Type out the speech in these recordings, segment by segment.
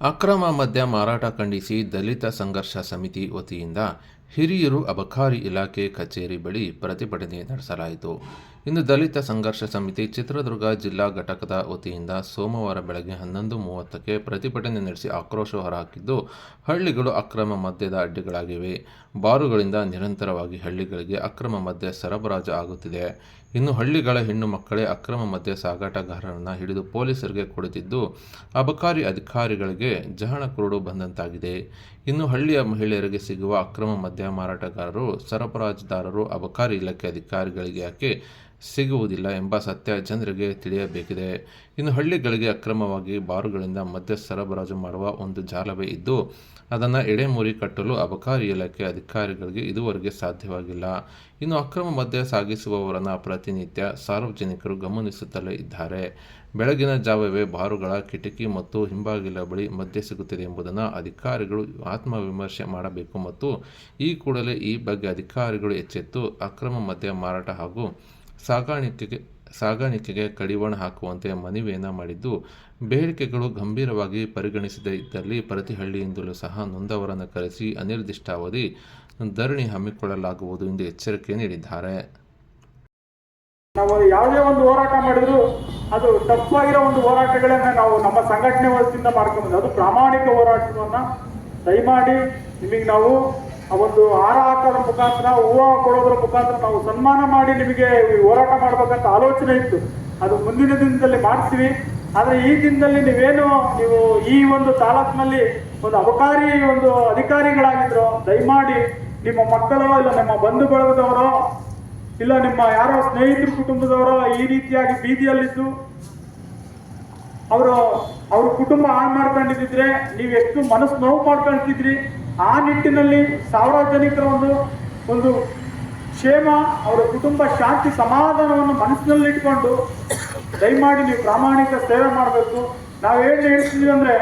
ಅಕ್ರಮ ಮದ್ಯ ಮಾರಾಟ ಖಂಡಿಸಿ ದಲಿತ ಸಂಘರ್ಷ ಸಮಿತಿ ವತಿಯಿಂದ ಹಿರಿಯೂರು ಅಬಕಾರಿ ಇಲಾಖೆ ಕಚೇರಿ ಬಳಿ ಪ್ರತಿಭಟನೆ ನಡೆಸಲಾಯಿತು. ಇಂದು ದಲಿತ ಸಂಘರ್ಷ ಸಮಿತಿ ಚಿತ್ರದುರ್ಗ ಜಿಲ್ಲಾ ಘಟಕದ ವತಿಯಿಂದ ಸೋಮವಾರ ಬೆಳಗ್ಗೆ ಹನ್ನೊಂದು ಮೂವತ್ತಕ್ಕೆ ಪ್ರತಿಭಟನೆ ನಡೆಸಿ ಆಕ್ರೋಶ ಹೊರಹಾಕಿದ್ದು, ಹಳ್ಳಿಗಳು ಅಕ್ರಮ ಮದ್ಯದ ಅಡ್ಡಿಗಳಾಗಿವೆ. ಬಾರುಗಳಿಂದ ನಿರಂತರವಾಗಿ ಹಳ್ಳಿಗಳಿಗೆ ಅಕ್ರಮ ಮದ್ಯ ಸರಬರಾಜು ಆಗುತ್ತಿದೆ. ಇನ್ನು ಹಳ್ಳಿಗಳ ಹೆಣ್ಣು ಮಕ್ಕಳೇ ಅಕ್ರಮ ಮದ್ಯ ಸಾಗಾಟಗಾರರನ್ನು ಹಿಡಿದು ಪೊಲೀಸರಿಗೆ ಕೊಡುತ್ತಿದ್ದು, ಅಬಕಾರಿ ಅಧಿಕಾರಿಗಳಿಗೆ ಜಹಣ ಕುರುಡು ಬಂದಂತಾಗಿದೆ. ಇನ್ನು ಹಳ್ಳಿಯ ಮಹಿಳೆಯರಿಗೆ ಸಿಗುವ ಅಕ್ರಮ ಮದ್ಯ ಮಾರಾಟಗಾರರು ಸರಬರಾಜುದಾರರು ಅಬಕಾರಿ ಇಲಾಖೆ ಅಧಿಕಾರಿಗಳಿಗೆ ಯಾಕೆ ಸಿಗುವುದಿಲ್ಲ ಎಂಬ ಸತ್ಯ ಜನರಿಗೆ ತಿಳಿಯಬೇಕಿದೆ. ಇನ್ನು ಹಳ್ಳಿಗಳಿಗೆ ಅಕ್ರಮವಾಗಿ ಬಾರುಗಳಿಂದ ಮದ್ಯ ಸರಬರಾಜು ಮಾಡುವ ಒಂದು ಜಾಲವೇ ಇದ್ದು, ಅದನ್ನು ಎಡೆಮುರಿ ಕಟ್ಟಲು ಅಬಕಾರಿ ಇಲಾಖೆ ಅಧಿಕಾರಿಗಳಿಗೆ ಇದುವರೆಗೆ ಸಾಧ್ಯವಾಗಿಲ್ಲ. ಇನ್ನು ಅಕ್ರಮ ಮದ್ಯ ಸಾಗಿಸುವವರನ್ನು ಪ್ರತಿನಿತ್ಯ ಸಾರ್ವಜನಿಕರು ಗಮನಿಸುತ್ತಲೇ ಇದ್ದಾರೆ. ಬೆಳಗಿನ ಜಾವವೇ ಬಾರುಗಳ ಕಿಟಕಿ ಮತ್ತು ಹಿಂಬಾಗಿಲ ಬಳಿ ಮದ್ಯ ಸಿಗುತ್ತಿದೆ ಎಂಬುದನ್ನು ಅಧಿಕಾರಿಗಳು ಆತ್ಮವಿಮರ್ಶೆ ಮಾಡಬೇಕು ಮತ್ತು ಈ ಕೂಡಲೇ ಈ ಬಗ್ಗೆ ಅಧಿಕಾರಿಗಳು ಎಚ್ಚೆತ್ತು ಅಕ್ರಮ ಮದ್ಯ ಮಾರಾಟ ಹಾಗೂ ಸಾಗಾಣಿಕೆಗೆ ಸಾಗಾಣಿಕೆಗೆ ಕಡಿವಾಣ ಹಾಕುವಂತೆ ಮನವಿಯನ್ನು ಮಾಡಿದ್ದು, ಬೇಡಿಕೆಗಳು ಗಂಭೀರವಾಗಿ ಪರಿಗಣಿಸದೇ ಇದ್ದಲ್ಲಿ ಪ್ರತಿ ಹಳ್ಳಿಯಿಂದಲೂ ಸಹ ನೊಂದವರನ್ನು ಕರೆಸಿ ಅನಿರ್ದಿಷ್ಟಾವಧಿ ಧರಣಿ ಹಮ್ಮಿಕೊಳ್ಳಲಾಗುವುದು ಎಂದು ಎಚ್ಚರಿಕೆ ನೀಡಿದ್ದಾರೆ. ನಾವು ಯಾವುದೇ ಒಂದು ಹೋರಾಟ ಮಾಡಿದ್ರು ಅದು ತಪ್ಪಾಗಿರೋ ಒಂದು ಹೋರಾಟಗಳನ್ನ ನಾವು ನಮ್ಮ ಸಂಘಟನೆ ವತಿಯಿಂದ ಮಾಡ್ಕೊಂಡು ಅದು ಪ್ರಾಮಾಣಿಕ ಹೋರಾಟವನ್ನ ದಯಮಾಡಿ ನಿಮಗೆ ನಾವು ಒಂದು ಹಾರ ಹಾಕೋದ್ರ ಮುಖಾಂತರ, ಹೂವು ಕೊಡೋದ್ರ ಮುಖಾಂತರ ನಾವು ಸನ್ಮಾನ ಮಾಡಿ ನಿಮಗೆ ಹೋರಾಟ ಮಾಡ್ಬೇಕಂತ ಆಲೋಚನೆ ಇತ್ತು. ಅದು ಮುಂದಿನ ದಿನದಲ್ಲಿ ಮಾಡ್ತೀವಿ. ಆದರೆ ಈ ದಿನದಲ್ಲಿ ನೀವೇನು ನೀವು ಈ ಒಂದು ತಾಲೂಕಿನಲ್ಲಿ ಒಂದು ಅಬಕಾರಿ ಒಂದು ಅಧಿಕಾರಿಗಳಾಗಿದ್ರು, ದಯಮಾಡಿ ನಿಮ್ಮ ಮಕ್ಕಳೋ ಇಲ್ಲ ನಿಮ್ಮ ಬಂಧು ಬಳಗದವರೋ ಇಲ್ಲ ನಿಮ್ಮ ಯಾರೋ ಸ್ನೇಹಿತರ ಕುಟುಂಬದವರೋ ಈ ರೀತಿಯಾಗಿ ಬೀದಿಯಲ್ಲಿದ್ದು, ಅವರು, ಅವ್ರ ಕುಟುಂಬ ಹಾಳು ಮಾಡ್ಕೊಂಡಿದ್ರೆ ನೀವು ಎಷ್ಟು ಮನಸ್ಸು ನೋವು ಮಾಡ್ಕೊಳ್ತಿದ್ರಿ ಆ ನಿಟ್ಟಿನಲ್ಲಿ ಸಾರ್ವಜನಿಕರ ಒಂದು ಒಂದು ಕ್ಷೇಮ, ಅವರ ಕುಟುಂಬ ಶಾಂತಿ ಸಮಾಧಾನವನ್ನು ಮನಸ್ಸಿನಲ್ಲಿ ಇಟ್ಕೊಂಡು ದಯಮಾಡಿ ನೀವು ಪ್ರಾಮಾಣಿಕ ಸೇವೆ ಮಾಡಬೇಕು. ನಾವೇನು ಹೇಳ್ತೀವಿ ಅಂದರೆ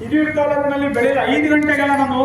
ಹಿರಿಯೂರು ತಾಲೂಕಿನಲ್ಲಿ ಬೆಳಿಗ್ಗೆ ಐದು ಗಂಟೆಗೆಲ್ಲ ನಾನು